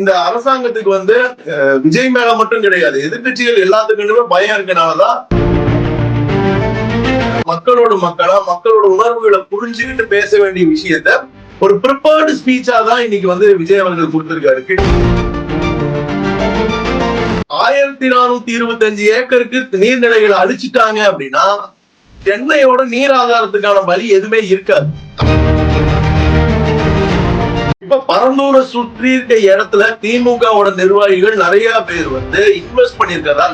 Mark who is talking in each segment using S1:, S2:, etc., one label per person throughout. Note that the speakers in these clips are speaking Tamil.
S1: இந்த அரசாங்கத்துக்கு வந்து விஜய் மேல மட்டும் கிடையாது. எதிர்கட்சிகள் எல்லாத்துக்குமே பயம் இருக்கனாலதான் மக்களோட மக்களா மக்களோட உணர்வுகளை புரிஞ்சுக்கிட்டு பேச வேண்டிய விஷயத்த ஒரு ப்ரிப்பேர்டு ஸ்பீச்சா தான் இன்னைக்கு வந்து விஜய் அவர்கள் கொடுத்திருக்காரு. ஆயிரத்தி நானூத்தி இருபத்தி அஞ்சு ஏக்கருக்கு நீர்நிலைகளை அழிச்சிட்டாங்க அப்படின்னா சென்னையோட நீர் ஆதாரத்துக்கான வழி எதுவுமே இருக்காது. இப்ப பரந்தூரை சுற்றி இருக்க இடத்துல திமுகவோட நிர்வாகிகள் நிறைய பேர் வந்து இன்வெஸ்ட் பண்ணிருக்கதா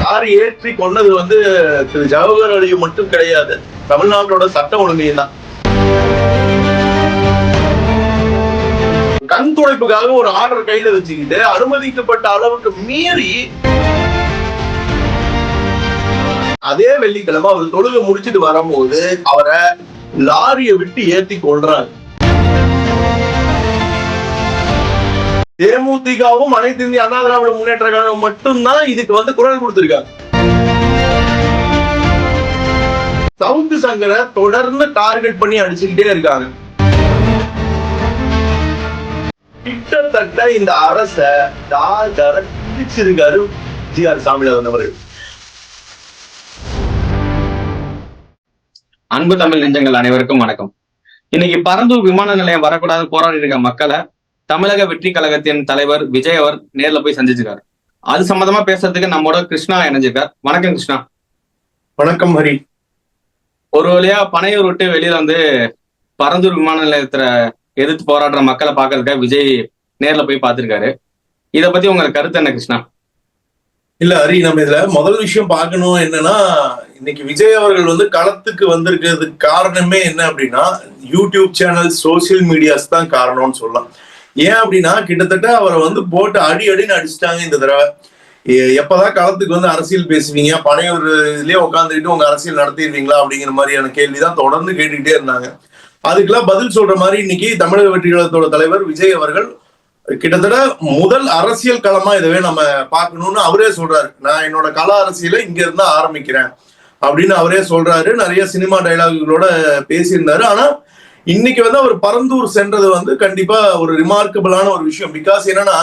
S1: லாரி ஏற்றி கொண்டது வந்து திரு ஜவஹர் அலியும் மட்டும் கிடையாது. தமிழ்நாட்டோட சட்ட ஒழுங்கையும் தான். கண் துடைப்புக்காக ஒரு ஆர்டர் கையில வச்சுக்கிட்டு அனுமதிக்கப்பட்ட அளவுக்கு மீறி அதே வெள்ளிக்கிழமை அவர் தொழுகை முடிச்சிட்டு வரும்போது அவரை லாரியை விட்டு ஏத்தி கொள்றாங்க தேமுதிகவும் அனைத்து இந்திய அண்ணா திராவிட முன்னேற்ற கழகம் மட்டும்தான் இதுக்கு வந்து குரல் கொடுத்திருக்காங்க. சவுத்து சங்கரை தொடர்ந்து டார்கெட் பண்ணி அடிச்சுக்கிட்டே இருக்காங்க. கிட்டத்தட்ட இந்த அரச டார்கரை பிடிச்சிருக்காரு ஜி ஆர் சாமிநாதன் அவர்கள்.
S2: அன்பு தமிழ் நெஞ்சங்கள் அனைவருக்கும் வணக்கம். இன்னைக்கு பரந்தூர் விமான நிலையம் வரக்கூடாது போராடி இருக்க மக்களை தமிழக வெற்றி கழகத்தின் தலைவர் விஜய் அவர் நேர்ல போய் சந்திச்சிருக்காரு. அது சம்பந்தமா பேசுறதுக்கு நம்மோட கிருஷ்ணா இணைஞ்சிருக்கார் வணக்கம் கிருஷ்ணா.
S1: வணக்கம் ஹரி.
S2: ஒரு வழியா பனையூர் விட்டு வெளியில வந்து பரந்தூர் விமான நிலையத்துல எதிர்த்து போராடுற மக்களை பாக்குறதுக்காக விஜய் நேர்ல போய் பார்த்திருக்காரு. இத பத்தி உங்களுக்கு கருத்து என்ன கிருஷ்ணா?
S1: இல்ல ஹரி நம்ம இதுல முதல் விஷயம் பார்க்கணும் என்னன்னா இன்னைக்கு விஜய் அவர்கள் வந்து களத்துக்கு வந்திருக்கிறதுக்கு காரணமே என்ன அப்படின்னா யூடியூப் சேனல் சோசியல் மீடியாஸ் தான் காரணம்னு சொல்லலாம். ஏன் அப்படின்னா கிட்டத்தட்ட அவரை வந்து போட்டு அடி அடின்னு அடிச்சிட்டாங்க இந்த தடவை. எப்பதான் களத்துக்கு வந்து அரசியல் பேசுவீங்க பனையூர் இதுலயே உட்காந்துக்கிட்டு உங்க அரசியல் நடத்திடுவீங்களா அப்படிங்கிற மாதிரியான கேள்விதான் தொடர்ந்து கேட்டுக்கிட்டே இருந்தாங்க. அதுக்கெல்லாம் பதில் சொல்ற மாதிரி இன்னைக்கு தமிழக வெற்றி கழகத்தோட தலைவர் விஜய் அவர்கள் கிட்டத்தட்ட முதல் அரசியல் களமா இதவே நம்ம பார்க்கணும்னு அவரே சொல்றாரு. நான் என்னோட கல அரசியலை இங்க இருந்தா ஆரம்பிக்கிறேன் அப்படின்னு அவரே சொல்றாரு. நிறைய சினிமா டைலாகுகளோட பேசியிருந்தாரு. ஆனா இன்னைக்கு வந்து அவர் பரந்தூர் சென்றது வந்து கண்டிப்பா ஒரு ரிமார்க்கபிளான ஒரு விஷயம். பிகாஸ் என்னன்னா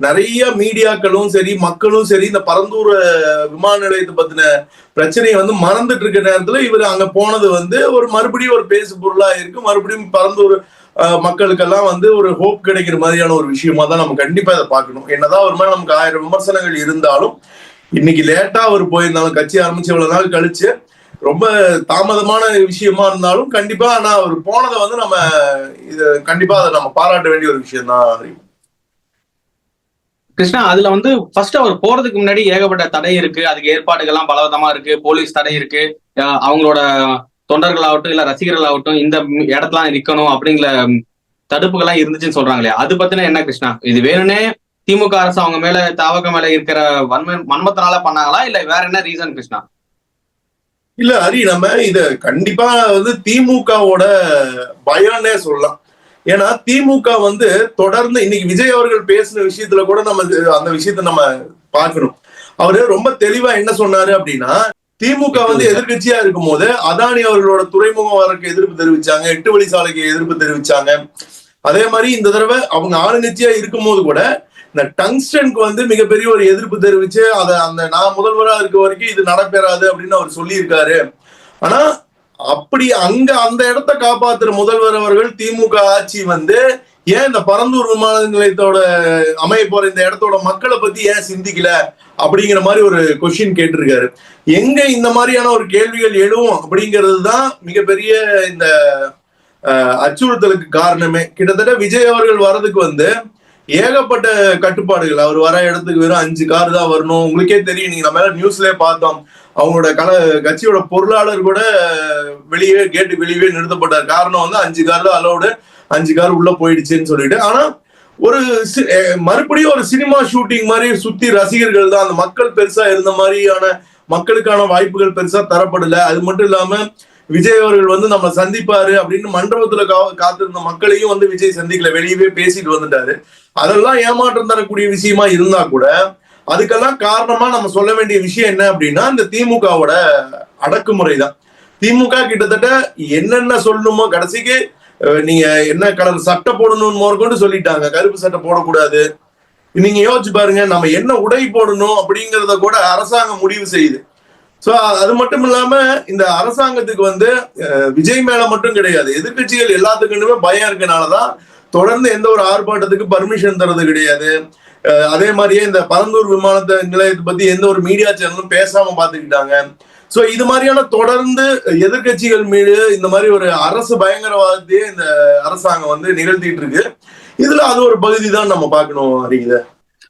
S1: நிறைய மீடியாக்களும் சரி மக்களும் சரி இந்த பரந்தூர் விமான நிலையத்தை பத்தின பிரச்சனையை வந்து மறந்துட்டு இருக்க நேரத்துல இவர் அங்க போனது வந்து ஒரு மறுபடியும் ஒரு பேசு பொருளா இருக்கு. மறுபடியும் பரந்தூர் மக்களுக்கெல்லாம் வந்து ஒரு ஹோப் கிடைக்கிற மாதிரியான ஒரு விஷயமா தான் நம்ம கண்டிப்பா இதை பார்க்கணும். என்னதான் ஒரு மாதிரி நமக்கு ஆயிரம் விமர்சனங்கள் இருந்தாலும் இன்னைக்கு லேட்டா அவர் போயிருந்தாலும் கட்சி ஆரம்பிச்சு இவ்வளவு நாள் கழிச்சு ரொம்ப தாமதமான விஷயமா இருந்தாலும் கண்டிப்பா ஆனா அவர் போனதை வந்து நம்ம இது கண்டிப்பா அதை நம்ம பாராட்ட வேண்டிய ஒரு விஷயம் தான்
S2: கிருஷ்ணா அதுல வந்து ஃபர்ஸ்ட் அவர் போறதுக்கு முன்னாடி ஏகப்பட்ட தடை இருக்கு. அதுக்கு ஏற்பாடுகள்லாம் பலவிதமா இருக்கு. போலீஸ் தடை இருக்கு. அவங்களோட தொண்டர்கள் தொண்டர்களாகட்டும் இல்ல ரசிகர்களாகட்டும் இந்த இடத்துல நிக்கணும் அப்படிங்கிற தடுப்புகள்லாம் இருந்துச்சுன்னு சொல்றாங்களே அது பத்தின என்ன கிருஷ்ணா? இது வேணும்னே திமுக அரசு அவங்க மேல தாவக மேல இருக்கிற வன்மை வன்மத்தினால பண்ணாங்களா இல்ல வேற என்ன ரீசன் கிருஷ்ணா?
S1: இல்ல ஹரி நம்ம இத கண்டிப்பா வந்து திமுகவோட பயம்னே சொல்லலாம். ஏன்னா திமுக வந்து தொடர்ந்து இன்னைக்கு விஜய் அவர்கள் பேசின விஷயத்துல கூட நம்ம அந்த விஷயத்த நம்ம பார்க்கணும். அவரு ரொம்ப தெளிவா என்ன சொன்னாரு அப்படின்னா திமுக வந்து எதிர்க்கட்சியா இருக்கும் போது அதானி அவர்களோட துறைமுகம் வரக்கு எதிர்ப்பு தெரிவிச்சாங்க எட்டு வழி சாலைக்கு எதிர்ப்பு தெரிவிச்சாங்க. அதே மாதிரி இந்த தடவை அவங்க ஆளுங்கட்சியா இருக்கும் போது கூட இந்த டங்ஸ்டனுக்கு வந்து மிகப்பெரிய ஒரு எதிர்ப்பு தெரிவிச்சு அத அந்த நான் முதல்வரா இருக்க வரைக்கும் இது நடப்பெறாது அப்படின்னு அவர் சொல்லியிருக்காரு. ஆனா அப்படி அங்க அந்த இடத்த காப்பாத்துற முதல்வர் அவர்கள் திமுக ஆட்சி வந்து ஏன் இந்த பரந்தூர் விமான நிலையத்தோட அமைய போற இந்த இடத்தோட மக்களை பத்தி ஏன் சிந்திக்கல அப்படிங்கிற மாதிரி ஒரு கொஸ்டின் கேட்டிருக்காரு. எங்க இந்த மாதிரியான ஒரு கேள்விகள் எழுவும் அப்படிங்கிறது தான் மிகப்பெரிய இந்த அச்சுறுத்தலுக்கு காரணமே. கிட்டத்தட்ட விஜய் அவர்கள் வர்றதுக்கு வந்து ஏகப்பட்ட கட்டுப்பாடுகள். அவர் வர இடத்துக்கு வெறும் அஞ்சு கார் தான் வரணும். உங்களுக்கே தெரியும். நீங்க நம்ம நியூஸ்லயே பார்த்தோம். அவங்களோட கல கட்சியோட பொருளாளர் கூட வெளியே கேட்டு வெளியே நிறுத்தப்பட்டார். காரணம் வந்து அஞ்சு கார் தான் அலோடு அஞ்சு கார் உள்ள போயிடுச்சுன்னு சொல்லிட்டு. ஆனா ஒரு சி- மறுபடியும் ஒரு சினிமா ஷூட்டிங் மாதிரி சுத்தி ரசிகர்கள் தான். அந்த மக்கள் பெருசா இருந்த மாதிரியான மக்களுக்கான வாய்ப்புகள் பெருசா தரப்படல. அது மட்டும் இல்லாம விஜய் அவர்கள் வந்து நம்ம சந்திப்பாரு அப்படின்னு மண்டபத்துல கா- காத்திருந்த மக்களையும் வந்து விஜய் சந்திக்கல. வெளியவே பேசிட்டு வந்துட்டாரு. அதெல்லாம் ஏமாற்றம் தரக்கூடிய விஷயமா இருந்தா கூட அதுக்கெல்லாம் காரணமா நம்ம சொல்ல வேண்டிய விஷயம் என்ன அப்படின்னா இந்த திமுகவோட அடக்குமுறை தான் திமுக கிட்டத்தட்ட என்னென்ன சொல்லணுமோ கடைசிக்கு நீங்க என்ன கலர் சட்டை போடணும்னு முதற்கொண்டு சொல்லிட்டாங்க. கருப்பு சட்டை போடக்கூடாது. நீங்க யோசிச்சு பாருங்க நம்ம என்ன உடை போடணும் அப்படிங்கிறத கூட அரசாங்கம் முடிவு செய்யுது. சோ அது மட்டும் இல்லாம இந்த அரசாங்கத்துக்கு வந்து விஜய் மேல மட்டும் கிடையாது. எதிர்க்கட்சிகள் எல்லாத்துக்குமே பயம் இருக்கனாலதான் தொடர்ந்து எந்த ஒரு ஆர்ப்பாட்டத்துக்கு பர்மிஷன் தர்றது கிடையாது. அதே மாதிரியே இந்த பரந்தூர் விமானத்தை நிலையத்தை பத்தி எந்த ஒரு மீடியா சேனலும் பேசாம பாத்துக்கிட்டாங்க சோ இது மாதிரியான தொடர்ந்து எதிர்க்கட்சிகள் மீது இந்த மாதிரி ஒரு அரசு பயங்கரவாதத்தையே இந்த அரசாங்கம் வந்து நிகழ்த்திட்டு இருக்கு. இதுல அது ஒரு பகுதி தான் நம்ம பார்க்கணும் அறியுத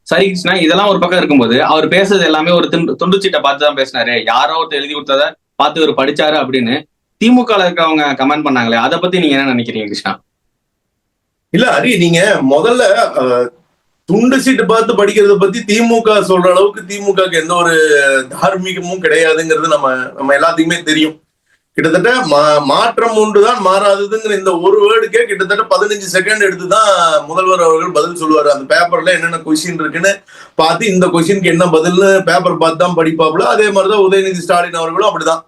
S2: சரி கிருஷ்ணா இதெல்லாம் ஒரு பக்கம் இருக்கும்போது அவர் பேசுறது எல்லாமே ஒரு துண்டு துண்டுச்சீட்டை பார்த்து தான் பேசினாரு. யாரோ ஒருத்தர் எழுதி கொடுத்தத பார்த்து இவர் படிச்சாரு அப்படின்னு திமுக இருக்கவங்க கமெண்ட் பண்ணாங்களே அதை பத்தி நீங்க என்ன நினைக்கிறீங்க கிருஷ்ணா?
S1: இல்ல ஹரி நீங்க முதல்ல துண்டு சீட்டு பார்த்து படிக்கிறத பத்தி திமுக சொல்ற அளவுக்கு திமுகக்கு எந்த ஒரு தார்மீகமும் கிடையாதுங்கிறது நம்ம நம்ம எல்லாத்துக்குமே தெரியும். கிட்டத்தட்ட மா- மாற்றம் ஒன்றுதான் மாறாததுங்கிற இந்த ஒரு வேர்டுக்கே கிட்டத்தட்ட பதினஞ்சு செகண்ட் எடுத்து தான் முதல்வர் அவர்கள் பதில் சொல்லுவாரு. அந்த பேப்பர்ல என்னென்ன கொஸ்டின் இருக்குன்னு பார்த்து இந்த கொஸ்டினுக்கு என்ன பதில்னு பேப்பர் பார்த்து தான் படிப்பாப்புல. அதே மாதிரிதான் உதயநிதி ஸ்டாலின் அவர்களும் அப்படிதான்.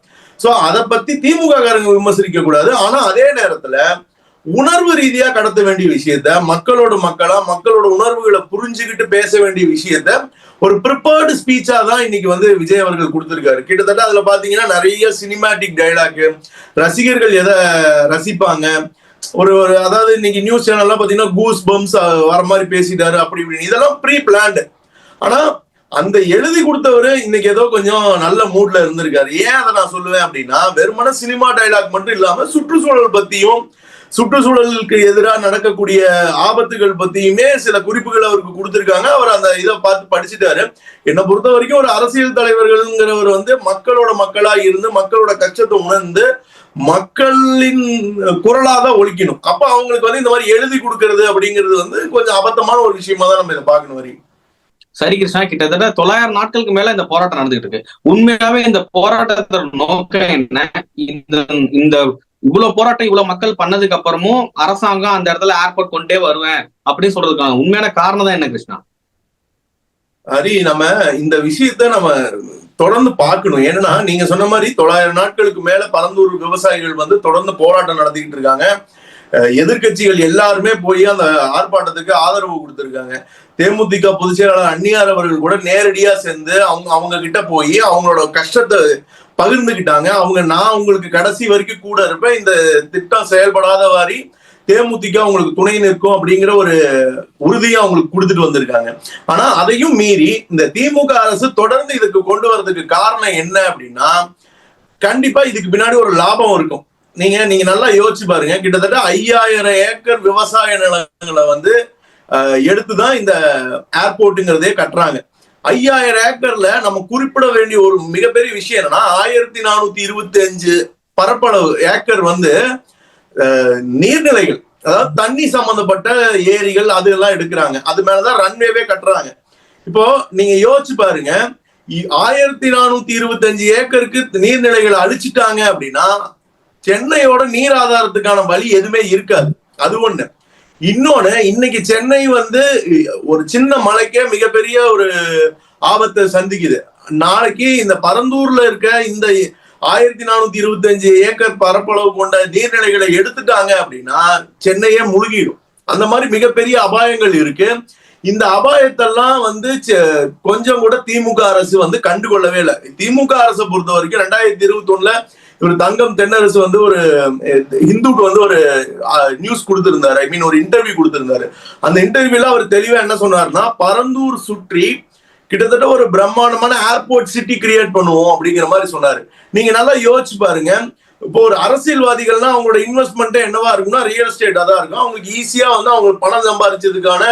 S1: சோ அதை பத்தி திமுக காரங்க விமர்சிக்க கூடாது ஆனா அதே நேரத்துல உணர்வு ரீதியா கடத்த வேண்டிய விஷயத்த மக்களோட மக்களா மக்களோட உணர்வுகளை புரிஞ்சுக்கிட்டு பேச வேண்டிய விஷயத்த ஒரு ப்ரிப்பேர்டு ஸ்பீச்சா தான் இன்னைக்கு வந்து விஜய் அவர்கள் கொடுத்திருக்காரு. கிட்டத்தட்ட அதுல பாத்தீங்கன்னா நிறைய சினிமேட்டிக் டைலாக் ரசிகர்கள் எதை ரசிப்பாங்க? ஒரு ஒரு அதாவது இன்னைக்கு நியூஸ் சேனல்லாம் பாத்தீங்கன்னா கூஸ் பம்ஸ் வர மாதிரி பேசிட்டாரு அப்படி இப்படின்னு. இதெல்லாம் ப்ரீ பிளான்டு ஆனா அந்த எழுதி கொடுத்தவரு இன்னைக்கு ஏதோ கொஞ்சம் நல்ல மூட்ல இருந்திருக்காரு. ஏன் அதை நான் சொல்லுவேன் அப்படின்னா வெறுமன சினிமா டைலாக் மட்டும் இல்லாம சுற்றுச்சூழல் பத்தியும் சுற்றுச்சூழலுக்கு எதிராக நடக்கக்கூடிய ஆபத்துகள் பத்தியுமே சில குறிப்புகள் அவருக்கு கொடுத்திருக்காங்க. அவர் அந்த இதை பார்த்து படிச்சுட்டாரு. என்னை பொறுத்த வரைக்கும் ஒரு அரசியல் தலைவர்கள்ங்கிறவர் வந்து மக்களோட மக்களா இருந்து மக்களோட கச்சத்தை உணர்ந்து மக்களின் குரலாக தான் ஒழிக்கணும். அப்ப அவங்களுக்கு வந்து இந்த மாதிரி எழுதி கொடுக்கறது அப்படிங்கிறது வந்து கொஞ்சம் அபத்தமான ஒரு விஷயமா தான் நம்ம இதை பார்க்கணும் வரைக்கும்
S2: சரி கிருஷ்ணா கிட்டத்தட்ட தொள்ளாயிரம் நாட்களுக்கு மேல இந்த போராட்டம் நடந்துகிட்டு இருக்கு. உண்மையாவே இந்த போராட்டத்தோட நோக்கம் என்ன? இந்த இந்த இவ்வளவு போராட்டம் இவ்வளவு மக்கள் பண்ணதுக்கு அப்புறமும் அரசாங்கம் அந்த இடத்துல ஏர்போர்ட் கொண்டே வருவேன் அப்படின்னு சொல்றதுக்கான உண்மையான காரணம் தான் என்ன கிருஷ்ணா?
S1: ஹரி நம்ம இந்த விஷயத்த நம்ம தொடர்ந்து பார்க்கணும். ஏன்னா நீங்க சொன்ன மாதிரி தொள்ளாயிரம் நாட்களுக்கு மேல பரந்தூர் விவசாயிகள் வந்து தொடர்ந்து போராட்டம் நடத்திக்கிட்டு இருக்காங்க. அஹ் எதிர்க்கட்சிகள் எல்லாருமே போய் அந்த ஆர்ப்பாட்டத்துக்கு ஆதரவு கொடுத்திருக்காங்க. தேமுதிக பொதுச் செயலாளர் அந்நியார் அவர்கள் கூட நேரடியா சேர்ந்து அவங்க அவங்க கிட்ட போய் அவங்களோட கஷ்டத்தை பகிர்ந்துக்கிட்டாங்க அவங்க நான் உங்களுக்கு கடைசி வரைக்கும் கூட இருப்பேன். இந்த திட்டம் செயல்படாத வாரி தேமுதிக அவங்களுக்கு துணை நிற்கும் அப்படிங்கிற ஒரு உறுதியை அவங்களுக்கு கொடுத்துட்டு வந்திருக்காங்க. ஆனா அதையும் மீறி இந்த திமுக அரசு தொடர்ந்து இதுக்கு கொண்டு வர்றதுக்கு காரணம் என்ன அப்படின்னா கண்டிப்பா இதுக்கு பின்னாடி ஒரு லாபம் இருக்கும். நீங்க நீங்க நல்லா யோசிச்சு பாருங்க. கிட்டத்தட்ட ஐயாயிரம் ஏக்கர் விவசாய நிலங்களை வந்து எடுத்துதான் இந்த ஏர்போர்ட்டுங்கிறதே கட்டுறாங்க. ஐயாயிரம் ஏக்கர்ல நம்ம குறிப்பிட வேண்டிய ஒரு மிகப்பெரிய விஷயம் என்னன்னா ஆயிரத்தி நானூத்தி இருபத்தி அஞ்சு பரப்பளவு ஏக்கர் வந்து நீர்நிலைகள் அதாவது தண்ணி சம்பந்தப்பட்ட ஏரிகள் அது எல்லாம் எடுக்கிறாங்க. அது மேலதான் ரன்வேவே கட்டுறாங்க. இப்போ நீங்க யோசிச்சு பாருங்க இ- ஆயிரத்தி நானூத்தி இருபத்தி அஞ்சு ஏக்கருக்கு நீர்நிலைகளை அழிச்சிட்டாங்க அப்படின்னா சென்னையோட நீர் ஆதாரத்துக்கான வழி எதுவுமே இருக்காது. அது ஒண்ணு. இன்னொன்னு இன்னைக்கு சென்னை வந்து ஒரு சின்ன மலைக்கே மிகப்பெரிய ஒரு ஆபத்தை சந்திக்குது. நாளைக்கு இந்த பரந்தூர்ல இருக்க இந்த ஆயிரத்தி நானூத்தி இருபத்தி அஞ்சு ஏக்கர் பரப்பளவு கொண்ட நீர்நிலைகளை எடுத்துட்டாங்க அப்படின்னா சென்னையே முழுகிடும். அந்த மாதிரி மிகப்பெரிய அபாயங்கள் இருக்கு. இந்த அபாயத்தெல்லாம் வந்து கொஞ்சம் கூட திமுக அரசு வந்து கண்டுகொள்ளவே இல்லை. திமுக அரசை பொறுத்த வரைக்கும் ரெண்டாயிரத்தி இருபத்தி ஒண்ணுல இவர் தங்கம் தென்னரசு வந்து ஒரு அஹ், ஹிந்துக்கு வந்து ஒரு நியூஸ் கொடுத்திருந்தாரு. ஐ மீன் ஒரு இன்டர்வியூ கொடுத்திருந்தாரு. அந்த இன்டர்வியூல அவர் தெளிவா என்ன சொன்னாருன்னா பரந்தூர் சுற்றி கிட்டத்தட்ட ஒரு பிரம்மாண்டமான ஏர்போர்ட் சிட்டி கிரியேட் பண்ணுவோம் அப்படிங்கிற மாதிரி சொன்னாரு. நீங்க நல்லா யோசிச்சு பாருங்க. இப்போ ஒரு அரசியல்வாதிகள்னா அவங்களோட இன்வெஸ்ட்மெண்ட்டே என்னவா இருக்கும்னா ரியல் எஸ்டேட்டா தான் இருக்கும். அவங்களுக்கு ஈஸியா வந்து அவங்க பணம் சம்பாதிச்சதுக்கான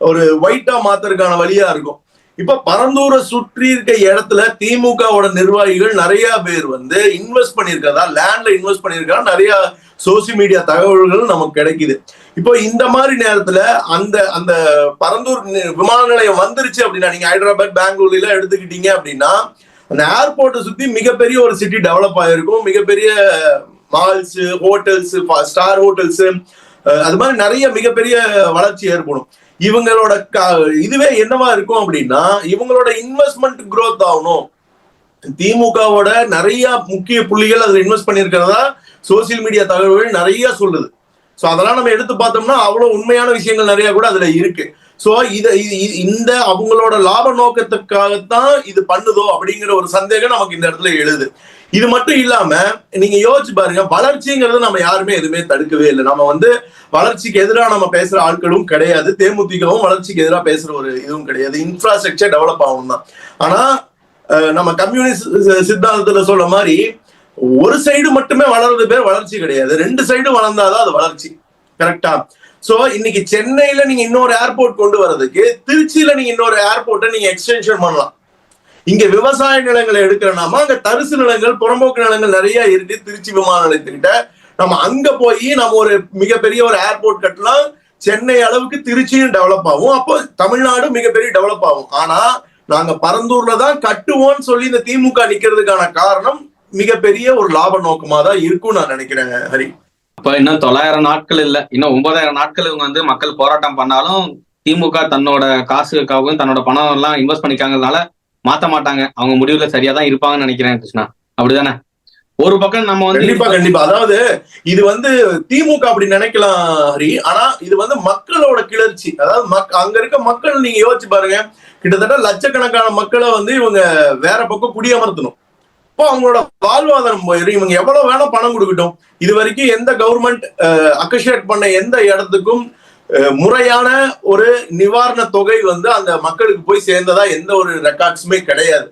S1: ஒரு ஒயிட்டா மாத்துறதுக்கான வழியா இருக்கும். இப்ப பரந்தூரை சுற்றி இருக்க இடத்துல திமுகவோட நிர்வாகிகள் நிறைய பேர் வந்து இன்வெஸ்ட் பண்ணியிருக்கதா லேண்ட்ல இன்வெஸ்ட் பண்ணியிருக்கா நிறைய சோசியல் மீடியா தகவல்கள் நமக்கு கிடைக்குது. இப்போ இந்த மாதிரி நேரத்துல அந்த அந்த பரந்தூர் விமான நிலையம் வந்துருச்சு அப்படின்னா நீங்க ஹைதராபாத் பெங்களூர்ல எல்லாம் எடுத்துக்கிட்டீங்க அப்படின்னா அந்த ஏர்போர்ட்டை சுத்தி மிகப்பெரிய ஒரு சிட்டி டெவலப் ஆயிருக்கும். மிகப்பெரிய மால்ஸ் ஹோட்டல்ஸ் ஸ்டார் ஹோட்டல்ஸ் அது மாதிரி நிறைய மிகப்பெரிய வளர்ச்சி ஏற்படும். இவங்களோட க- இதுவே என்னவா இருக்கும் அப்படின்னா இவங்களோட இன்வெஸ்ட்மெண்ட் குரோத் ஆகணும். திமுகவோட நிறைய முக்கிய புள்ளிகள் அதுல இன்வெஸ்ட் பண்ணியிருக்கிறதா சோசியல் மீடியா தகவல்கள் நிறைய சொல்லுது. ஸோ அதெல்லாம் நம்ம எடுத்து பார்த்தோம்னா அவ்வளோ உண்மையான விஷயங்கள் நிறைய கூட அதுல இருக்கு. சோ இத இந்த அவங்களோட லாப நோக்கத்துக்காகத்தான் இது பண்ணுதோ அப்படிங்கிற ஒரு சந்தேகம் நமக்கு இந்த இடத்துல எழுது. இது மட்டும் இல்லாம நீங்க யோசிச்சு பாருங்க வளர்ச்சிங்கிறது நம்ம யாருமே எதுவுமே தடுக்கவே இல்லை. நம்ம வந்து வளர்ச்சிக்கு எதிராக நம்ம பேசுற ஆட்களும் கிடையாது. தேமுதிகவும் வளர்ச்சிக்கு எதிராக பேசுற ஒரு இதுவும் கிடையாது. இன்ஃப்ராஸ்ட்ரக்சர் டெவலப் ஆகும் தான். ஆனா நம்ம கம்யூனிஸ்ட் சித்தாந்தத்துல சொல்ற மாதிரி ஒரு சைடு மட்டுமே வளர்றது பேர் வளர்ச்சி கிடையாது. ரெண்டு சைடும் வளர்ந்தாதான் அது வளர்ச்சி. கரெக்டா சோ இன்னைக்கு சென்னையில நீங்க இன்னொரு ஏர்போர்ட் கொண்டு வர்றதுக்கு திருச்சியில நீங்க இன்னொரு ஏர்போர்ட்டை நீங்க எக்ஸ்டென்ஷன் பண்ணலாம். இங்க விவசாய நிலங்களை எடுக்கிறனாம அங்க தரிசு நிலங்கள் புறம்போக்கு நிலங்கள் நிறைய இருக்கு திருச்சி விமான நிலையத்துக்கிட்ட. நம்ம அங்க போய் நம்ம ஒரு மிகப்பெரிய ஒரு ஏர்போர்ட் கட்டலாம். சென்னை அளவுக்கு திருச்சியும் டெவலப் ஆகும். அப்போ தமிழ்நாடு மிகப்பெரிய டெவலப் ஆகும். ஆனா நாங்க பரந்தூர்ல தான் கட்டுவோம்னு சொல்லி இந்த திமுக நிக்கிறதுக்கான காரணம் மிகப்பெரிய ஒரு லாப நோக்கமா தான் இருக்கும் நான் நினைக்கிறேன் ஹரி.
S2: இப்ப இன்னும் தொள்ளாயிரம் நாட்கள் இல்ல. இன்னும் ஒன்பதாயிரம் நாட்கள் இவங்க வந்து மக்கள் போராட்டம் பண்ணாலும் திமுக தன்னோட காசுக்காகவும் தன்னோட பணம் எல்லாம் இன்வெஸ்ட் பண்ணிக்காங்கறதுனால மாத்த மாட்டாங்க. அவங்க முடிவுல சரியா தான் இருப்பாங்கன்னு நினைக்கிறேன் கிருஷ்ணா. அப்படிதானே? ஒரு பக்கம் நம்ம
S1: கண்டிப்பா
S2: வந்து
S1: கண்டிப்பா. அதாவது இது வந்து திமுக அப்படி நினைக்கலாம் ஹரி. ஆனா இது வந்து மக்களோட கிளர்ச்சி. அதாவது மக்- அங்க இருக்க மக்கள் நீங்க யோசிச்சு பாருங்க. கிட்டத்தட்ட லட்சக்கணக்கான மக்களை வந்து இவங்க வேற பக்கம் குடியமர்த்தணும். இப்போ அவங்களோட வாழ்வாதாரம் போயிடும் இவங்க எவ்வளவு வேணா பணம் கொடுக்கட்டும். இது வரைக்கும் எந்த கவர்மெண்ட் அக்கஷியேட் பண்ண எந்த இடத்துக்கும் முறையான ஒரு நிவாரண தொகை வந்து அந்த மக்களுக்கு போய் சேர்ந்ததா எந்த ஒரு ரெக்கார்ட்ஸுமே கிடையாது.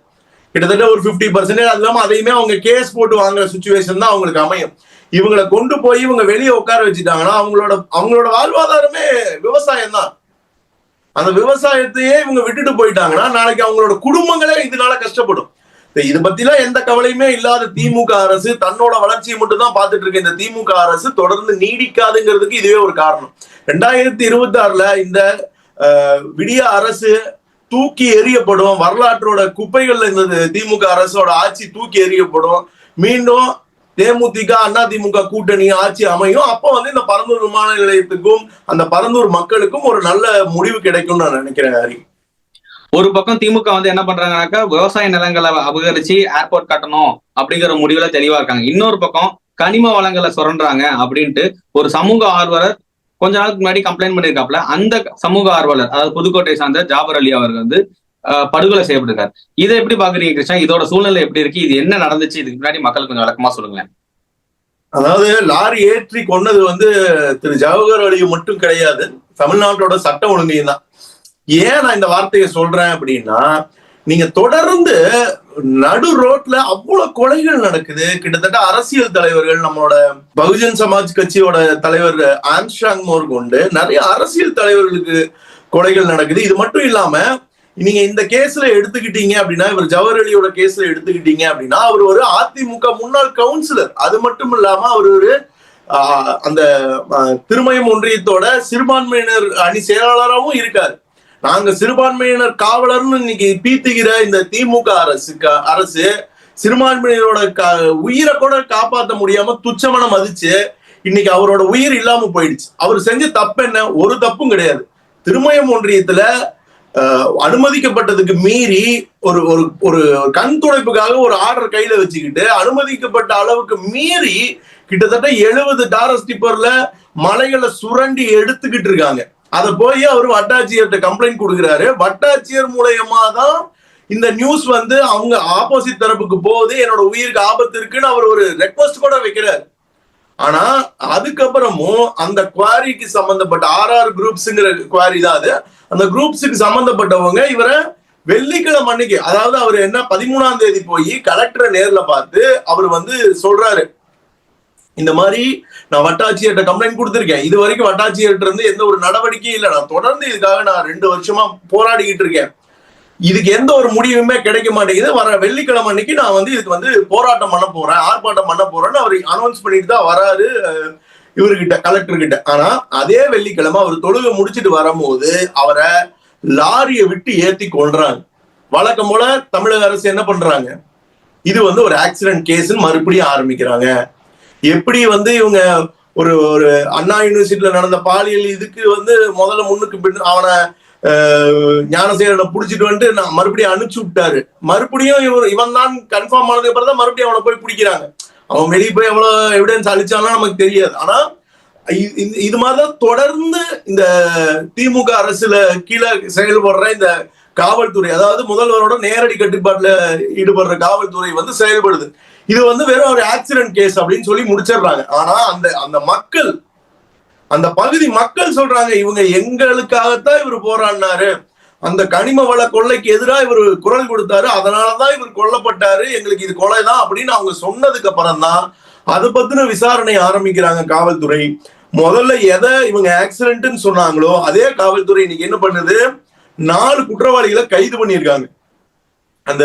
S1: கிட்டத்தட்ட ஒரு 50% பர்சன்டேஜ் அது இல்லாம அதையுமே அவங்க கேஸ் போட்டு வாங்குற சுச்சுவேஷன் தான் அவங்களுக்கு அமையும். இவங்களை கொண்டு போய் இவங்க வெளியே உட்கார வச்சுட்டாங்கன்னா அவங்களோட அவங்களோட வாழ்வாதாரமே விவசாயம் தான். அந்த விவசாயத்தையே இவங்க விட்டுட்டு போயிட்டாங்கன்னா நாளைக்கு அவங்களோட குடும்பங்களே இதனால கஷ்டப்படும். இது பத்திலாம் எந்த கவலையுமே இல்லாத திமுக அரசு தன்னோட வளர்ச்சியை மட்டும் தான் பார்த்துட்டு இருக்க. இந்த திமுக அரசு தொடர்ந்து நீடிக்காதுங்கிறதுக்கு இதுவே ஒரு காரணம். ரெண்டாயிரத்தி இருபத்தி ஆறுல இந்த விடிய அரசு தூக்கி எறியப்படும் வரலாற்றோட குப்பைகள்ல இந்த திமுக அரசோட ஆட்சி தூக்கி எறியப்படும். மீண்டும் தேமுதிக அண்ணா திமுக கூட்டணி ஆட்சி அமையும். அப்போ வந்து இந்த பரந்தூர் விமான நிலையத்துக்கும் அந்த பரந்தூர் மக்களுக்கும் ஒரு நல்ல முடிவு கிடைக்கும்னு நான் நினைக்கிறேன் ஹரி.
S2: ஒரு பக்கம் திமுக வந்து என்ன பண்றாங்கன்னாக்கா விவசாய நிலங்களை அபகரிச்சு ஏர்போர்ட் கட்டணும் அப்படிங்கிற முடிவுல தெளிவா இருக்காங்க. இன்னொரு பக்கம் கனிம வளங்களை சுரண்டாங்க அப்படின்ட்டு ஒரு சமூக ஆர்வலர் கொஞ்ச நாளுக்கு முன்னாடி கம்ப்ளைண்ட் பண்ணியிருக்காப்ல அந்த சமூக ஆர்வலர் அதாவது புதுக்கோட்டை சார்ந்த ஜாபர் அலி அவர்கள் வந்து படுகொலை செய்யப்பட்டிருக்காரு. இதை எப்படி பாக்குறீங்க கிருஷ்ணா? இதோட சூழ்நிலை எப்படி இருக்கு? இது என்ன நடந்துச்சு? இதுக்கு முன்னாடி மக்கள் கொஞ்சம் விளக்கமா சொல்லுங்களேன்.
S1: அதாவது லாரி ஏற்றி கொன்னது வந்து திரு ஜவஹர் அலி மட்டும் கிடையாது. தமிழ்நாட்டோட சட்ட ஒழுங்கையும் தான். ஏன் நான் இந்த வார்த்தையை சொல்றேன் அப்படின்னா நீங்க தொடர்ந்து நடு ரோட்ல அவ்வளவு கொலைகள் நடக்குது. கிட்டத்தட்ட அரசியல் தலைவர்கள் நம்மளோட பகுஜன் சமாஜ் கட்சியோட தலைவர் ஆம்ஸ்டாங் மோர் கொண்டு நிறைய அரசியல் தலைவர்களுக்கு கொலைகள் நடக்குது. இது மட்டும் இல்லாம நீங்க இந்த கேஸ்ல எடுத்துக்கிட்டீங்க அப்படின்னா இவர் ஜவஹர்லியோட கேஸ்ல எடுத்துக்கிட்டீங்க அப்படின்னா அவர் ஒரு அதிமுக முன்னாள் கவுன்சிலர். அது மட்டும் இல்லாம அவர் ஒரு ஆஹ், அந்த திருமயம் ஒன்றியத்தோட சிறுபான்மையினர் அணி செயலாளராகவும் இருக்காரு. நாங்க சிறுபான்மையினர் காவலர்னு இன்னைக்கு பீத்துகிற இந்த திமுக அரசு க- அரசு சிறுபான்மையினரோட க- உயிரை கூட காப்பாற்ற முடியாம துச்சமன மதிச்சு இன்னைக்கு அவரோட உயிர் இல்லாம போயிடுச்சு. அவர் செஞ்ச தப்பு என்ன? ஒரு தப்பும் கிடையாது. திருமயம் ஒன்றியத்துல அனுமதிக்கப்பட்டதுக்கு மீறி ஒரு ஒரு ஒரு கண் துடைப்புக்காக ஒரு ஆர்டர் கையில வச்சுக்கிட்டு அனுமதிக்கப்பட்ட அளவுக்கு மீறி கிட்டத்தட்ட எழுபது டாரஸ் டிப்பர்ல மலைகளை சுரண்டி எடுத்துக்கிட்டு இருக்காங்க. அதை போய் அவர் வட்டாட்சியர்கிட்ட கம்ப்ளைண்ட் கொடுக்குறாரு. வட்டாட்சியர் மூலயமா தான் இந்த நியூஸ் வந்து அவங்க ஆப்போசிட் தரப்புக்கு போகுது. என்னோட உயிருக்கு ஆபத்து இருக்குன்னு அவர் ஒரு ரெக்வஸ்ட் கூட வைக்கிறார். ஆனா அதுக்கப்புறமும் அந்த குவாரிக்கு சம்பந்தப்பட்ட ஆர்ஆர் குரூப்ஸுங்கிற குவாரி தான் அது. அந்த குரூப்ஸுக்கு சம்பந்தப்பட்டவங்க இவரை வெள்ளிக்கிழமை அன்னைக்கு அதாவது அவர் என்ன பதிமூணாம் தேதி போய் கலெக்டரை நேர்ல பார்த்து அவர் வந்து சொல்றாரு. இந்த மாதிரி நான் வட்டாட்சியர்கிட்ட கம்ப்ளைண்ட் கொடுத்துருக்கேன். இது வரைக்கும் வட்டாட்சியர்கிட்ட இருந்து எந்த ஒரு நடவடிக்கையும் இல்லை. நான் தொடர்ந்து இதுக்காக நான் ரெண்டு வருஷமா போராடிக்கிட்டு இருக்கேன். இதுக்கு எந்த ஒரு முடிவுமே கிடைக்க மாட்டேங்குது. வர வெள்ளிக்கிழமை அன்னைக்கு நான் வந்து இதுக்கு வந்து போராட்டம் பண்ண போறேன். ஆர்ப்பாட்டம் பண்ண போறேன்னு அவர் அனௌன்ஸ் பண்ணிட்டு தான் வராரு இவர்கிட்ட கலெக்டர் கிட்ட. ஆனா அதே வெள்ளிக்கிழமை அவர் தொழுகை முடிச்சிட்டு வரும்போது அவரை லாரியை விட்டு ஏத்தி கொள்றாங்க வழக்கம் போல தமிழக அரசு என்ன பண்றாங்க? இது வந்து ஒரு ஆக்சிடென்ட் கேஸ்ன்னு மறுபடியும் ஆரம்பிக்கிறாங்க. எப்படி வந்து இவங்க ஒரு ஒரு அண்ணா யூனிவர்சிட்டியில நடந்த பாலியல் இதுக்கு வந்து முதல்ல முன்னுக்கு பின் அவனை ஞானசேகரனை பிடிச்சிட்டு வந்துட்டு நான் மறுபடியும் அனுப்பிச்சு விட்டாரு. மறுபடியும் இவர் இவன் தான் கன்ஃபார்ம் ஆனதுக்கு அப்புறம் தான் மறுபடியும் அவனை போய் பிடிக்கிறாங்க. அவன் வெளியே போய் எவ்வளவு எவிடன்ஸ் அழிச்சாலும் நமக்கு தெரியாது. ஆனா இ- இது- இது மாதிரிதான் தொடர்ந்து இந்த திமுக அரசுல கீழே செயல்படுற இந்த காவல்துறை அதாவது முதல்வரோட நேரடி கட்டுப்பாட்டுல ஈடுபடுற காவல்துறை வந்து செயல்படுது. இது வந்து வெறும் ஒரு ஆக்சிடென்ட் கேஸ் அப்படின்னு சொல்லி முடிச்சிடுறாங்க. ஆனா அந்த அந்த மக்கள் அந்த பகுதி மக்கள் சொல்றாங்க இவங்க எங்களுக்காகத்தான் இவர் போராடினாரு. அந்த கனிம வள கொள்ளைக்கு எதிராக இவர் குரல் கொடுத்தாரு. அதனாலதான் இவர் கொல்லப்பட்டாரு. எங்களுக்கு இது கொலைதான் அப்படின்னு அவங்க சொன்னதுக்கு அப்புறம் தான் அதை பத்தின விசாரணை ஆரம்பிக்கிறாங்க காவல்துறை. முதல்ல எதை இவங்க ஆக்சிடென்ட்னு சொன்னாங்களோ அதே காவல்துறை இன்னைக்கு என்ன பண்ணுது? நாலு குற்றவாளிகளை கைது பண்ணியிருக்காங்க. அந்த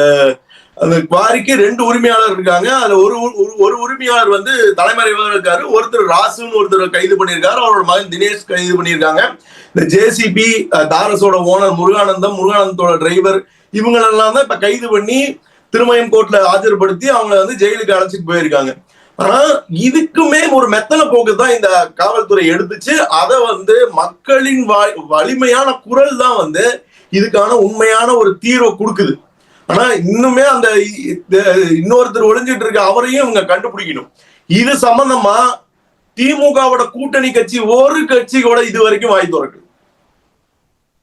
S1: அந்த குவாரிக்கு ரெண்டு உரிமையாளர் இருக்காங்க. அதுல ஒரு ஒரு- உரிமையாளர் வந்து தலைமறைவாக இருக்காரு. ஒருத்தர் ராசுன்னு ஒருத்தர் கைது பண்ணியிருக்காரு. அவரோட மகன் தினேஷ் கைது பண்ணியிருக்காங்க. இந்த ஜேசிபி தாரஸோட ஓனர் முருகானந்தம் முருகானந்தத்தோட டிரைவர் இவங்களெல்லாம் தான் இப்ப கைது பண்ணி திருமயம் கோர்ட்ல ஆஜர்படுத்தி அவங்கள வந்து ஜெயிலுக்கு அழைச்சிட்டு போயிருக்காங்க. ஆனா இதுக்குமே ஒரு மெத்தன போக்கு தான் இந்த காவல்துறை எடுத்துச்சு. அதை வந்து மக்களின் வலிமையான குரல் தான் வந்து இதுக்கான உண்மையான ஒரு தீர்வை கொடுக்குது. ஆனா இன்னுமே அந்த இன்னொருத்தர் ஒளிஞ்சிட்டு இருக்க அவரையும் இவங்க கண்டுபிடிக்கணும். இது சம்பந்தமா திமுகவோட கூட்டணி கட்சி ஒரு கட்சி கூட இது வரைக்கும் வாய் திறக்கு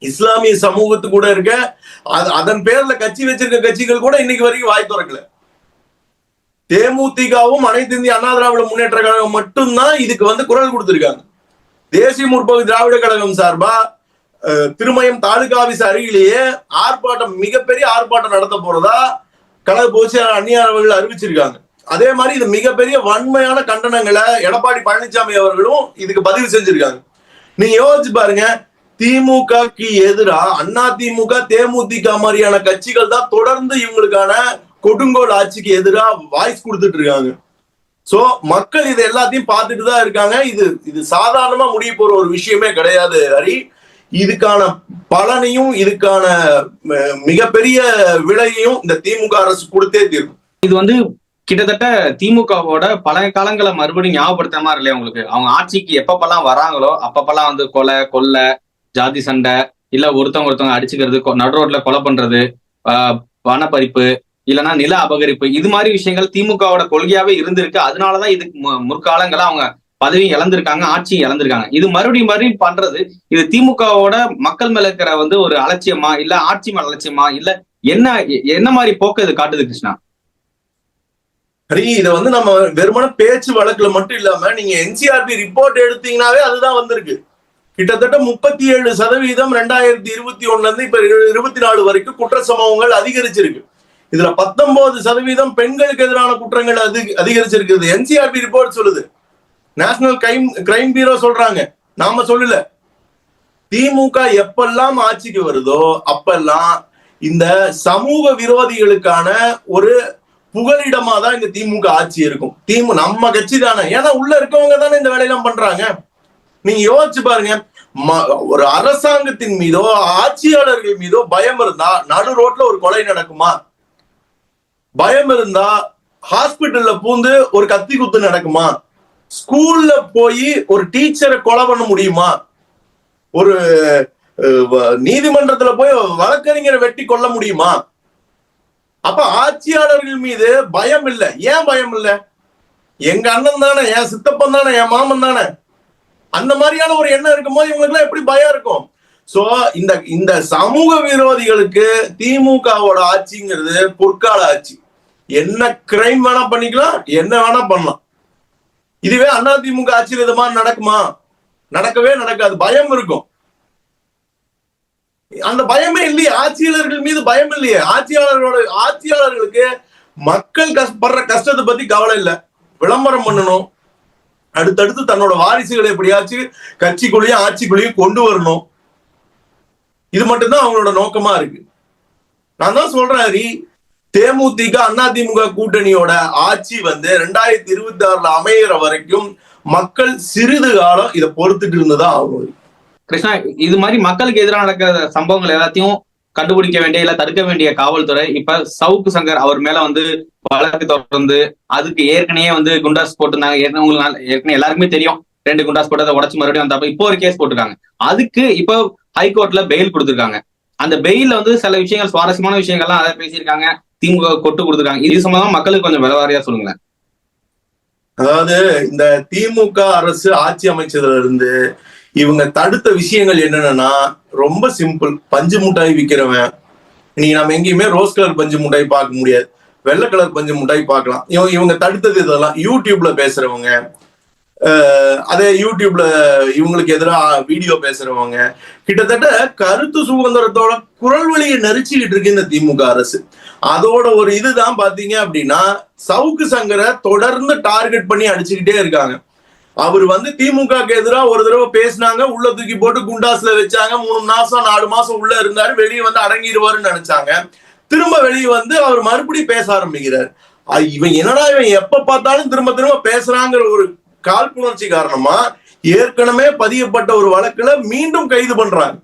S1: இஸ்லாமிய சமூகத்து கூட இருக்க அதன் பேர்ல கட்சி வச்சிருக்க கட்சிகள் கூட இன்னைக்கு வரைக்கும் வாய் திறக்கல. தேமுதிகவும் அனைத்து இந்திய அண்ணா திராவிட முன்னேற்ற கழகம் மட்டும்தான் இதுக்கு வந்து குரல் கொடுத்திருக்காங்க. தேசிய முற்போக்கு திராவிட கழகம் சார்பா திருமயம் தாலுகா ஆபீஸ் அருகிலேயே ஆர்ப்பாட்டம் மிகப்பெரிய ஆர்ப்பாட்டம் நடத்த போறதா கழக பொதுச்செயலாளர் அந்நியார் அவர்கள் அறிவிச்சிருக்காங்க. அதே மாதிரி இது மிகப்பெரிய வன்மையான கண்டனங்களை எடப்பாடி பழனிசாமி அவர்களும் இதுக்கு பதிவு செஞ்சிருக்காங்க. நீங்க யோசிச்சு பாருங்க திமுகக்கு எதிரா அண்ணா திமுக தேமுதிக மாதிரியான கட்சிகள் தான் தொடர்ந்து இவங்களுக்கான கொடுங்கோல் ஆட்சிக்கு எதிரா வாய்ஸ் கொடுத்துட்டு இருக்காங்க சோ மக்கள் இது எல்லாத்தையும் பார்த்துட்டு தான் இருக்காங்க. இது இது சாதாரணமா முடிய போற ஒரு விஷயமே கிடையாது ஹரி. இதுக்கான பலனையும் இதுக்கான மிகப்பெரிய விலையையும் இந்த திமுக அரசு கொடுத்தே தீரும்
S2: இது வந்து கிட்டத்தட்ட திமுகவோட பழைய காலங்களை மறுபடியும் ஞாபகப்படுத்த மாதிரி இல்லையா உங்களுக்கு? அவங்க ஆட்சிக்கு எப்பப்பெல்லாம் வராங்களோ அப்பப்பெல்லாம் வந்து கொலை கொள்ளை ஜாதி சண்டை இல்ல ஒருத்தவங்க ஒருத்தவங்க அடிச்சுக்கிறது கொ- நடு ரோட்ல கொலை பண்றது பணப்பறிப்பு இல்லைன்னா நில அபகரிப்பு இது மாதிரி விஷயங்கள் திமுகவோட கொள்கையாவே இருந்திருக்கு. அதனாலதான் இதுக்கு மு- முற்காலங்களா அவங்க பதவி இழந்திருக்காங்க ஆட்சியும் இழந்திருக்காங்க. இது மறுபடியும் மறுபடியும் பண்றது இது திமுகவோட மக்கள் மேல இருக்கிற வந்து ஒரு அலட்சியமா இல்ல ஆட்சி மேல அலட்சியமா இல்ல என்ன என்ன மாதிரி போக்கு இது காட்டுது கிருஷ்ணா?
S1: ஹரி இதை வந்து நம்ம வெறுமன பேச்சு வழக்குல மட்டும் இல்லாம நீங்க என்சிஆர்பி ரிப்போர்ட் எடுத்தீங்கன்னாவே அதுதான் வந்திருக்கு. கிட்டத்தட்ட முப்பத்தி ஏழு சதவீதம் ரெண்டாயிரத்தி இருபத்தி ஒண்ணுல இருந்து இப்ப இருபத்தி நாலு வரைக்கும் குற்ற சம்பவங்கள் அதிகரிச்சிருக்கு. இதுல பத்தொன்பது சதவீதம் பெண்களுக்கு எதிரான குற்றங்கள் அதிக அதிகரிச்சிருக்குது என்சிஆர்பி ரிப்போர்ட் சொல்லுது. நேஷனல் கிரைம் கிரைம் பீரோ சொல்றாங்க. நாம சொல்லல. திமுக எப்பெல்லாம் ஆட்சிக்கு வருதோ அப்பெல்லாம் இந்த சமூக விரோதிகளுக்கான ஒரு புகலிடமா தான் இந்த திமுக ஆட்சி இருக்கும். திமு நம்ம கட்சி தானே. ஏன்னா உள்ள இருக்கவங்க தானே இந்த வேலையெல்லாம் பண்றாங்க. நீங்க யோசிச்சு பாருங்க. ம- ஒரு அரசாங்கத்தின் மீதோ ஆட்சியாளர்கள் மீதோ பயம் இருந்தா நடு ரோட்ல ஒரு கொலை நடக்குமா? பயம் இருந்தா ஹாஸ்பிட்டல்ல பூந்து ஒரு கத்தி குத்து நடக்குமா? ஸ்கூல்ல போய் ஒரு டீச்சரை கொலை பண்ண முடியுமா? ஒரு நீதிமன்றத்துல போய் வழக்கறிஞரை வெட்டி கொல்ல முடியுமா? அப்ப ஆட்சியாளர்கள் மீது பயம் இல்ல. ஏன் பயம் இல்ல? எங்க அண்ணன் தானே என் சித்தப்பன் தானே என் மாமன் தானே? அந்த மாதிரியான ஒரு எண்ணம் இருக்கும்போது இவங்களுக்கு எப்படி பயம் இருக்கும்? சோ இந்த இந்த சமூக விரோதிகளுக்கு திமுகவோட ஆட்சிங்கிறது பொற்கால ஆட்சி. என்ன கிரைம் வேணா பண்ணிக்கலாம் என்ன வேணா பண்ணலாம். இதுவே அண்ணா திமுக ஆட்சியில் இது மாதிரி நடக்குமா? நடக்கவே நடக்காது. பயம் இருக்கும். அந்த பயமே இல்லையே. ஆட்சியாளர்கள் மீது பயம் இல்லையே. ஆட்சியாளர்களோட ஆட்சியாளர்களுக்கு மக்கள் கஷ்டப்படுற கஷ்டத்தை பத்தி கவலை இல்லை. விளம்பரம் பண்ணணும். அடுத்தடுத்து தன்னோட வாரிசுகளை எப்படியாச்சும் கட்சிக்குள்ளேயும் ஆட்சிக்குள்ளேயும் கொண்டு வரணும். இது மட்டும்தான் அவங்களோட நோக்கமா இருக்கு. நான் தான் சொல்றேன் ஹரி. தேமுதிக அதிமுக கூட்டணியோட ஆட்சி வந்து ரெண்டாயிரத்தி இருபத்தி ஆறுல அமையிற வரைக்கும் மக்கள் சிறிது காலம் இதை பொறுத்துட்டு இருந்துதான் ஆகும்.
S2: கிருஷ்ணா இது மாதிரி மக்களுக்கு எதிராக நடக்கிற சம்பவங்கள் எல்லாத்தையும் கண்டுபிடிக்க வேண்டிய இல்ல தடுக்க வேண்டிய காவல்துறை இப்ப சவுக்கு சங்கர் அவர் மேல வந்து வழக்கு தொடர்ந்து அதுக்கு ஏற்கனவே வந்து குண்டாஸ் போட்டிருந்தாங்க. ஏற்கனவே உங்களுக்கு ஏற்கனவே எல்லாருக்குமே தெரியும். ரெண்டு குண்டாஸ் போட்டு அதை உடச்சு மறுபடியும் வந்தப்ப இப்போ ஒரு கேஸ் போட்டிருக்காங்க. அதுக்கு இப்போ ஹைகோர்ட்ல பெயில் கொடுத்திருக்காங்க. அந்த பெயில்ல வந்து சில விஷயங்கள் சுவாரஸ்யமான விஷயங்கள்லாம் அதை பேசியிருக்காங்க. திமுக கொட்டு கொடுத்துருக்காங்க. இது சம்பந்தமா மக்களுக்கு கொஞ்சம் விலவாரியா சொல்லுங்களேன்.
S1: அதாவது இந்த திமுக அரசு ஆட்சி அமைச்சதுல இருந்து இவங்க தடுத்த விஷயங்கள் என்னென்னா ரொம்ப சிம்பிள். பஞ்சு மிட்டாய் விற்கிறவன் இன்னைக்கு நம்ம எங்கேயுமே ரோஸ் கலர் பஞ்சு மிட்டாய் பார்க்க முடியாது. வெள்ளை கலர் பஞ்சு மிட்டாய் பார்க்கலாம். இவங்க இவங்க தடுத்தது இதெல்லாம். யூடியூப்ல பேசுறவங்க அதே யூடியூப்ல இவங்களுக்கு எதிராக வீடியோ பேசுறவங்க கிட்டத்தட்ட கருத்து சுதந்திரத்தோட குரல் வழியை நெரிச்சுக்கிட்டு இருக்கு இந்த திமுக அரசு. அதோட ஒரு இதுதான் பாத்தீங்க அப்படின்னா சவுக்கு சங்கரை தொடர்ந்து டார்கெட் பண்ணி அடிச்சுக்கிட்டே இருக்காங்க. அவர் வந்து திமுகக்கு எதிராக ஒரு தடவை பேசினாங்க உள்ள தூக்கி போட்டு குண்டாஸ்ல வச்சாங்க மூணு மாசம் நாலு மாசம் உள்ள இருந்தாரு வெளியே வந்து அடங்கிடுவாருன்னு நினைச்சாங்க. திரும்ப வெளியே வந்து அவர் மறுபடியும் பேச ஆரம்பிக்கிறார். இவன் என்னடா இவன் எப்ப பார்த்தாலும் திரும்ப திரும்ப பேசுறாங்கிற ஒரு காழ்ப்புணர்ச்சி காரணமா ஏற்கனவே பதியப்பட்ட ஒரு வழக்குல மீண்டும் கைது பண்றாங்க.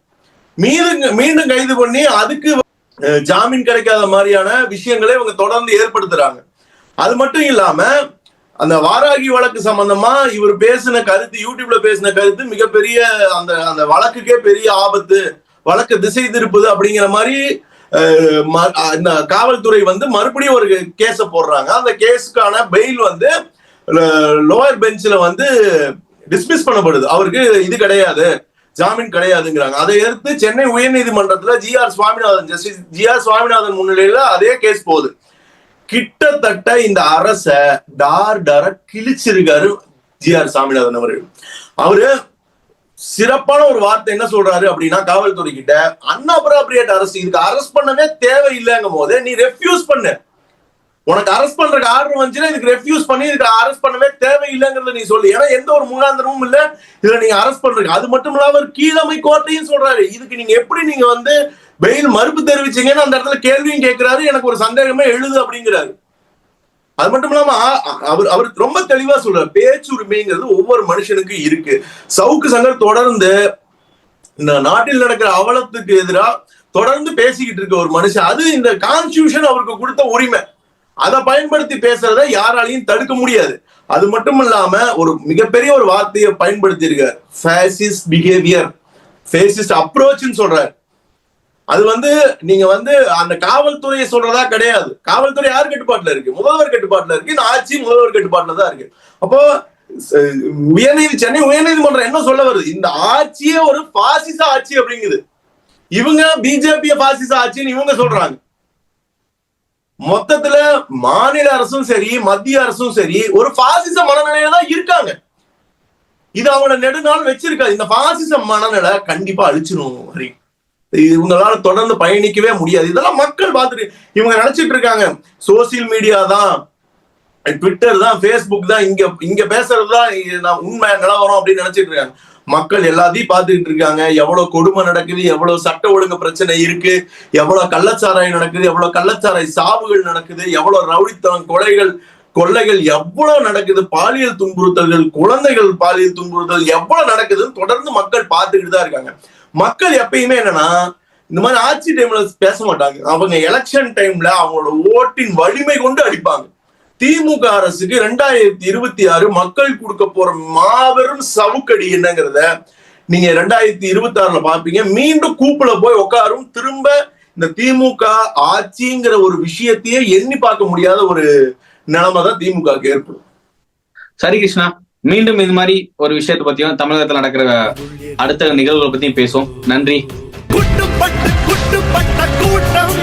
S1: மீண்டும் மீண்டும் கைது பண்ணி அதுக்கு ஜாமீன் கிடைக்காத மாதிரியான விஷயங்களை இவங்க தொடர்ந்து ஏற்படுத்துறாங்க. அது மட்டும் இல்லாம அந்த வாராகி வழக்கு சம்பந்தமா இவர் பேசின கருத்து யூடியூப்ல பேசின கருத்து மிகப்பெரிய அந்த அந்த வழக்குக்கே பெரிய ஆபத்து வழக்கு திசை திருப்புது அப்படிங்கிற மாதிரி ம- காவல்துறை வந்து மறுபடியும் ஒரு கேஸ போடுறாங்க. அந்த கேஸுக்கான பெயில் வந்து லோயர் பெஞ்சில் வந்து டிஸ்மிஸ் பண்ணப்படுது. அவருக்கு இது கிடையாது. ஜாமீன் கிடையாதுங்கிறாங்க. அதை எதிர்த்து Chennai உயர்நீதிமன்றத்துல G R Swaminathan justice G R Swaminathan முன்னிலையில அதே கேஸ் போகுது. கிட்டத்தட்ட இந்த அரச டார் டர கிழிச்சிருக்காரு ஜி ஆர் சாமிநாதன் அவர்கள் அவரு சிறப்பான ஒரு வார்த்தை என்ன சொல்றாரு அப்படின்னா காவல்துறை கிட்ட அன்அப்ராப்ரியேட் அரசு இதுக்கு அரெஸ்ட் பண்ணவே தேவையில்லைங்கும் போது நீ ரெஃப்யூஸ் பண்ணு. உனக்கு அரெஸ்ட் பண்றதுக்கு ஆர்டர் வந்துச்சுன்னா இதுக்கு ரெஃப்யூஸ் பண்ணி இதுக்கு அரெஸ்ட் பண்ணவே தேவையில்லைங்கிறத நீ சொல்லு. ஏன்னா எந்த ஒரு முகாந்திரமும் இல்ல. இதுல நீங்க அரெஸ்ட் பண்றீங்க அது மட்டும் இல்லாம அவர் கீழமை கோட்டையும் சொல்றாரு. இதுக்கு நீங்க எப்படி நீங்க வந்து பெயில் மறுப்பு தெரிவிச்சீங்கன்னு அந்த இடத்துல கேள்வியும் கேட்கிறாரு எனக்கு ஒரு சந்தேகமே எழுது அப்படிங்கிறாரு. அது மட்டும் இல்லாம அவர் அவர் ரொம்ப தெளிவா சொல்றாரு. பேச்சுரிமைங்கிறது ஒவ்வொரு மனுஷனுக்கும் இருக்கு. சவுக்கு சங்கர் தொடர்ந்து இந்த நாட்டில் நடக்கிற அவலத்துக்கு எதிராக தொடர்ந்து பேசிக்கிட்டு இருக்க ஒரு மனுஷன். அது இந்த கான்ஸ்டியூஷன் அவருக்கு கொடுத்த உரிமை. அதை பயன்படுத்தி பேசுறத யாராலையும் தடுக்க முடியாது. அது மட்டும் இல்லாம ஒரு மிகப்பெரிய ஒரு வார்த்தையை பயன்படுத்தி இருக்கார் ஃபேசிஸ்ட் பிஹேவியர் ஃபேசிஸ்ட் அப்ரோச்னு சொல்றாரு. அது வந்து நீங்க வந்து அந்த காவல்துறையை சொல்றதா கிடையாது. காவல்துறை யார் கட்டுப்பாட்டுல இருக்கு? முதல்வர் கட்டுப்பாட்டுல இருக்கு. இந்த ஆட்சி முதல்வர் கட்டுப்பாட்டுல தான் இருக்கு. அப்போ உயர்நீதி சென்னை உயர்நீதிமன்றம் என்ன சொல்ல வருது? இந்த ஆட்சியே ஒரு பாசிச ஆட்சி அப்படிங்குது. இவங்க பிஜேபி பாசிச ஆட்சின்னு இவங்க சொல்றாங்க. மொத்தத்துல மாநில அரசும் சரி மத்திய அரசும் சரி ஒரு பாசிச மனநிலையில தான் இருக்காங்க. இது அவங்கள நெடுநாள் வச்சிருக்காது. இந்த பாசிச மனநிலை கண்டிப்பா அழிச்சிடும் ஹரி. இவங்களால தொடர்ந்து பயணிக்கவே முடியாது. இதெல்லாம் மக்கள் பார்த்துட்டு இவங்க நினைச்சிட்டு இருக்காங்க. சோசியல் மீடியா தான் ட்விட்டர் தான் ஃபேஸ்புக் தான் இங்க இங்க பேசுறது தான் நான் உண்மை நிலவரம் அப்படின்னு நினைச்சிட்டு இருக்காங்க. மக்கள் எல்லாத்தையும் பார்த்துக்கிட்டு இருக்காங்க. எவ்வளவு கொடுமை நடக்குது எவ்வளவு சட்ட ஒழுங்கு பிரச்சனை இருக்கு எவ்வளவு கள்ளச்சாராயம் நடக்குது எவ்வளவு கள்ளச்சாராய சாவுகள் நடக்குது எவ்வளவு ரவுடித்தனம் கொலைகள் கொள்ளைகள் எவ்வளவு நடக்குது பாலியல் துன்புறுத்தல்கள் குழந்தைகள் பாலியல் துன்புறுத்தல் எவ்வளவு நடக்குதுன்னு தொடர்ந்து மக்கள் பார்த்துக்கிட்டு தான் இருக்காங்க. மக்கள் எப்பயுமே என்னன்னா இந்த மாதிரி ஆட்சி டைம்ல பேச மாட்டாங்க. அவங்க எலெக்ஷன் டைம்ல அவங்களோட ஓட்டின் வலிமை கொண்டு அடிப்பாங்க. திமுக அரசுக்கு ரெண்டாயிரத்தி இருபத்தி ஆறு மக்கள் கொடுக்க போற மாபெரும் சவுக்கடி என்னங்கிறத நீங்க ரெண்டாயிரத்தி இருபத்தி ஆறுல பாப்பீங்க. மீண்டும் கூப்புல போய் உட்காரும் திரும்ப இந்த திமுக ஆட்சிங்கிற ஒரு விஷயத்தையே எண்ணி பார்க்க முடியாத ஒரு நிலைமை தான் திமுகவுக்கு ஏற்படும்.
S2: சரி கிருஷ்ணா மீண்டும் இது மாதிரி ஒரு விஷயத்தை பத்தியும் தமிழகத்துல நடக்கிற அடுத்த நிகழ்வுகளை பத்தியும் பேசுவோம். நன்றி.
S3: குட்டுப்பட்டு குட்டுப்பட்ட கூட்டம்.